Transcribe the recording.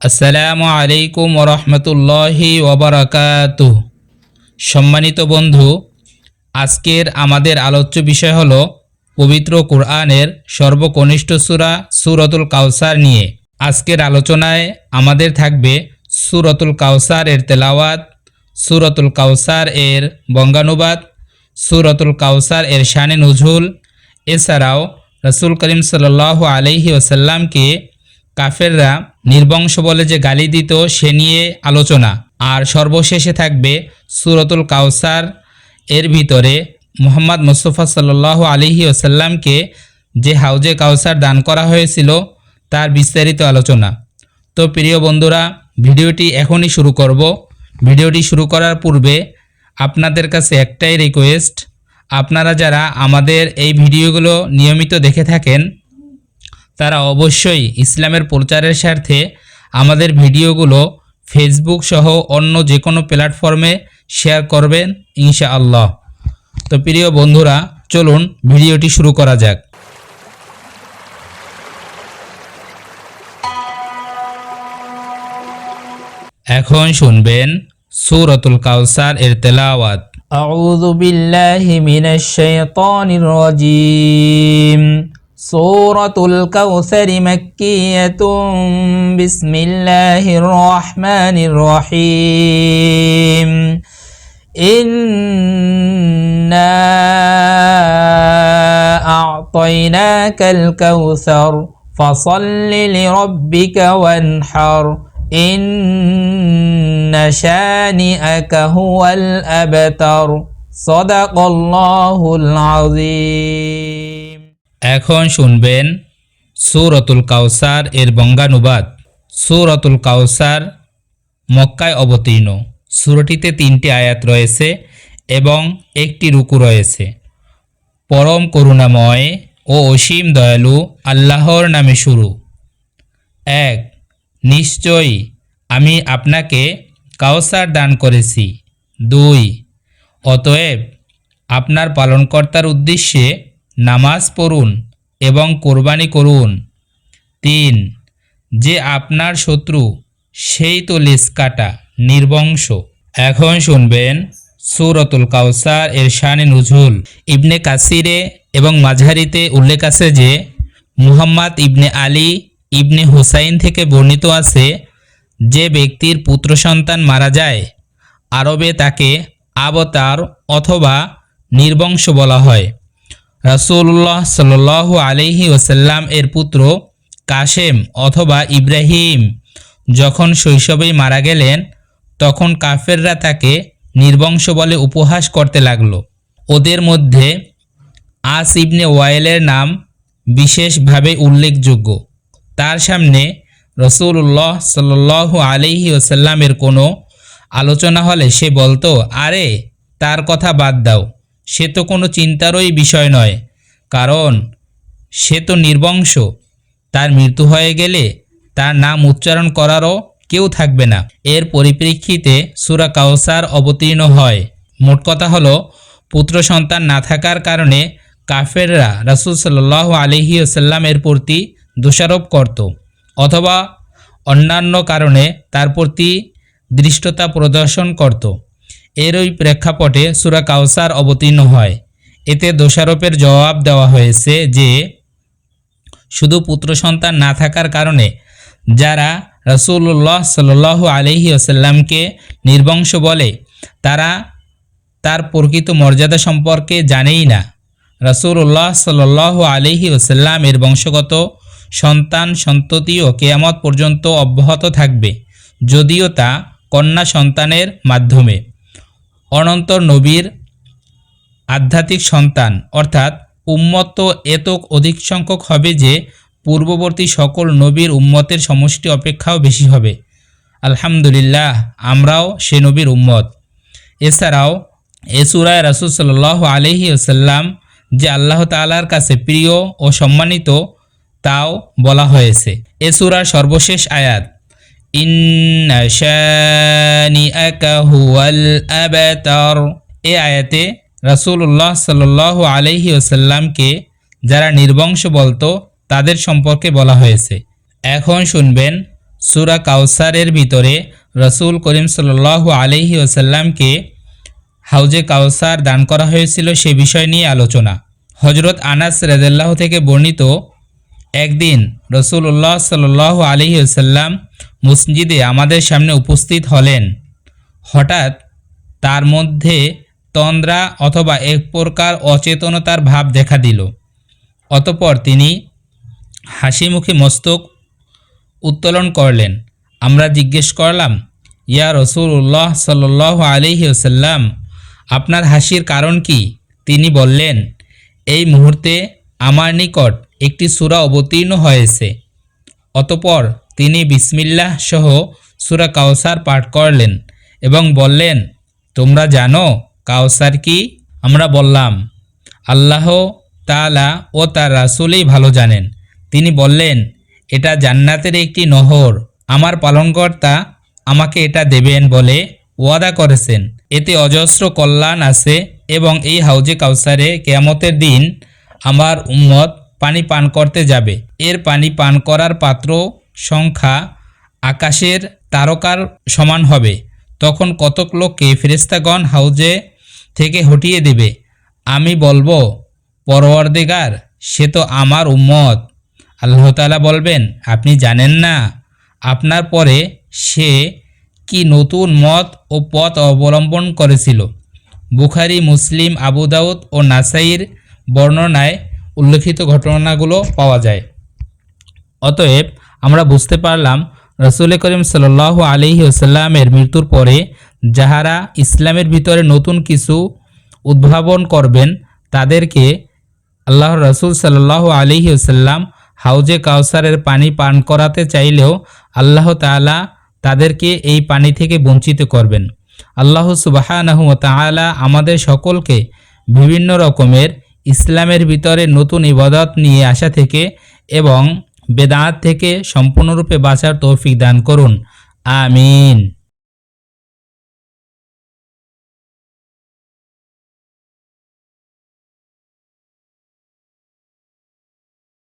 আসসালামু আলাইকুম ওরহমতুল্লাহি ওবরাকাত সম্মানিত বন্ধু, আজকের আমাদের আলোচ্য বিষয় হল পবিত্র কোরআনের সর্বকনিষ্ঠ সূরা সুরতুল কাউসার নিয়ে। আজকের আলোচনায় আমাদের থাকবে সুরতুল কাউসার এর তেলাওয়াত, সুরতুল কাউসার এর বঙ্গানুবাদ, সুরতুল কাউসার এর শানে নজুল। এছাড়াও রসুল করিম সাল্লাহ আলহি ওসাল্লামকে কাফেররা নির্বংশ বলে যে গালি দিত, সে নিয়ে আলোচনা। আর সর্বশেষে থাকবে সুরতুল কাউসার এর ভিতরে মোহাম্মদ মুস্তফা সাল্লাহ আলিহি ওসাল্লামকে যে হাউজে কাউসার দান করা হয়েছিল, তার বিস্তারিত আলোচনা। তো প্রিয় বন্ধুরা, ভিডিওটি এখনই শুরু করব। ভিডিওটি শুরু করার পূর্বে আপনাদের কাছে একটাই রিকোয়েস্ট আপনারা যারা আমাদের এই ভিডিওগুলো নিয়মিত দেখে থাকেন তারা অবশ্যই ইসলামের প্রচারের স্বার্থে আমাদের ভিডিওগুলো ফেসবুক সহ অন্য যে কোনো প্ল্যাটফর্মে শেয়ার করবেন, ইনশাআল্লাহ। তো প্রিয় বন্ধুরা, চলুন ভিডিওটি শুরু করা যাক। এখন শুনবেন সুরতুল কাউসার এর তেলাওয়াত। أعوذ بالله من الشيطان الرجيم سورة الكوثر مكية بسم الله الرحمن الرحيم إنا أعطيناك الكوثر فصل لربك وانحر إن شانئك هو الأبتر صدق الله العظيم এখন শুনবেন সুরতুল কাউসার এর বঙ্গানুবাদ। সুরতুল কাউসার মক্কায় অবতীর্ণ। সুরটিতে তিনটি আয়াত রয়েছে এবং একটি রুকু রয়েছে। পরম করুণাময় ও অসীম দয়ালু আল্লাহর নামে শুরু। এক, নিশ্চয়ই আমি আপনাকে কাউসার দান করেছি। দুই, অতএব আপনার পালনকর্তার উদ্দেশ্যে নামাজ পড়ুন এবং কোরবানি করুন। তিন, যে আপনার শত্রু, সেই তো লেস কাটা, নির্বংশ। এখন শুনবেন সুরতুল কাউসার এর শানে নুজুল। ইবনে কাসিরে এবং মাঝারিতে উল্লেখ আছে যে, মুহাম্মদ ইবনে আলী ইবনে হুসাইন থেকে বর্ণিত আছে, যে ব্যক্তির পুত্র সন্তান মারা যায়, আরবে তাকে আবতার অথবা নির্বংশ বলা হয়। রাসূলুল্লাহ সাল্লাল্লাহু আলাইহি ওসাল্লাম এর পুত্র কাশেম অথবা ইব্রাহিম যখন শৈশবেই মারা গেলেন, তখন কাফেররা তাকে নির্বংশ বলে উপহাস করতে লাগল। ওদের মধ্যে আস ইবনে ওয়াইলের নাম বিশেষভাবে উল্লেখযোগ্য। তার সামনে রসুল্লাহ সাল্লাহ আলিহি ওসাল্লামের কোনো আলোচনা হলে সে বলতো, আরে, তার কথা বাদ দাও। সে তো কোনো চিন্তারই বিষয় নয়, কারণ সে তো নির্বংশ। তার মৃত্যু হয়ে গেলে তার নাম উচ্চারণ করারও কেউ থাকবে না। এর পরিপ্রেক্ষিতে সুরা কাউসার অবতীর্ণ হয়। মোট কথা হলো, পুত্র সন্তান না থাকার কারণে কাফেররা রাসুল সাল্লাহ আলহি আসাল্লামের প্রতি দোষারোপ করত, অথবা অন্যান্য কারণে তার প্রতি দৃষ্টতা প্রদর্শন করত। এরই প্রেক্ষাপটে সুরা কাউসার অবতীর্ণ হয়। এতে দোষারোপের জবাব দেওয়া হয়েছে যে, শুধু পুত্র সন্তান না থাকার কারণে যারা রসুল্লাহ সাল আলহি আসাল্লামকে নির্বংশ বলে, তারা তার প্রকৃত মর্যাদা সম্পর্কে জানেই না। রসুল্লাহ সাল আলহি ওসাল্লামের বংশগত সন্তান সন্ততিও কেয়ামত পর্যন্ত অব্যাহত থাকবে, যদিও তা কন্যা সন্তানের মাধ্যমে। অনন্তর নবীর আধ্যাত্মিক সন্তান। অর্থাৎ উম্মত এত অধিক সংখ্যক হবে যে পূর্ববর্তী সকল নবীর উম্মতের সমষ্টি অপেক্ষাও বেশি হবে। আলহামদুলিল্লাহ, আমরাও সে নবীর উম্মত। এছাড়াও এ সুরায় রাসুল সাল্লাহ আলহি ওসাল্লাম যে আল্লাহ তালার কাছে প্রিয় ও সম্মানিত, তাও বলা হয়েছে। এ সুরার সর্বশেষ আয়াত ইন্না আবতার। এ আয়াতে রাসূলুল্লাহ সাল্লাল্লাহু আলাইহি ওসাল্লামকে যারা নির্বংশ বলতো, তাদের সম্পর্কে বলা হয়েছে। এখন শুনবেন সুরা কাউসারের ভিতরে রসুল করিম সাল্লাল্লাহু আলহি ওসাল্লামকে হাউজে কাউসার দান করা হয়েছিল সে বিষয় নিয়ে আলোচনা। হজরত আনাস রেদাল্লাহ থেকে বর্ণিত একদিন রসুল্লাহ সাল্লাহ আলহি ওসাল্লাম মসজিদে আমাদের সামনে উপস্থিত হলেন। হঠাৎ তার মধ্যে তন্দ্রা অথবা এক প্রকার অচেতনতার ভাব দেখা দিল। অতপর তিনি হাসি মুখে মস্তক উত্তোলন করলেন। আমরা জিজ্ঞেস করলাম, ইয়া রসুল্লাহ সাল্লাহ আলহি ওসাল্লাম আপনার হাসির কারণ কি? তিনি বললেন, এই মুহূর্তে আমার নিকট একটি সূরা অবতীর্ণ হয়েছে। অতপর তিনি বিসমিল্লাহ সহ সূরা কাউসার পাঠ করলেন এবং বললেন, তোমরা জানো কাউসার কি? আমরা বললাম, আল্লাহ তাআলা ও তার রাসূলই ভালো জানেন। তিনি বললেন, এটা জান্নাতের একটি নহর। আমার পালনকর্তা আমাকে এটা দেবেন বলে ওয়াদা করেছেন। এতে অজস্র কল্যাণ আছে এবং এই হাউজে কাউসারে কেয়ামতের দিন আমার উম্মত পানি পান করতে যাবে। এর পানি পান করার পাত্র সংখ্যা আকাশের তারকার সমান হবে। তখন কতক লোককে ফেরেস্তাগণ হাউজে থেকে হটিয়ে দেবে। আমি বলব, পরওয়ারদেগার, সে তো আমার উম্মত। আল্লাহ তাআলা বলবেন, আপনি জানেন না, আপনার পরে সে কি নতুন মত ও পথ অবলম্বন করেছিল? বুখারি, মুসলিম, আবু দাউদ ও নাসাইর বর্ণনায় উল্লেখিত ঘটনাগুলো পাওয়া যায়। অতএব, আমরা বুঝতে পারলাম, রসুল করিম সাল আলিহি আসাল্লামের মৃত্যুর পরে যাহারা ইসলামের ভিতরে নতুন কিছু উদ্ভাবন করবেন, তাদেরকে আল্লাহ রসুল সাল্লাহ আলিহি আসাল্লাম হাউজে কাউসারের পানি পান করাতে চাইলেও আল্লাহ তাআলা তাদেরকে এই পানি থেকে বঞ্চিত করবেন। আল্লাহ তাআলা আমাদের সকলকে বিভিন্ন রকমের ইসলামের ভিতরে নতুন ইবাদত নিয়ে আসা থেকে এবং বেদাঁত থেকে সম্পূর্ণরূপে বাঁচার তৌফিক দান করুন। আমিন।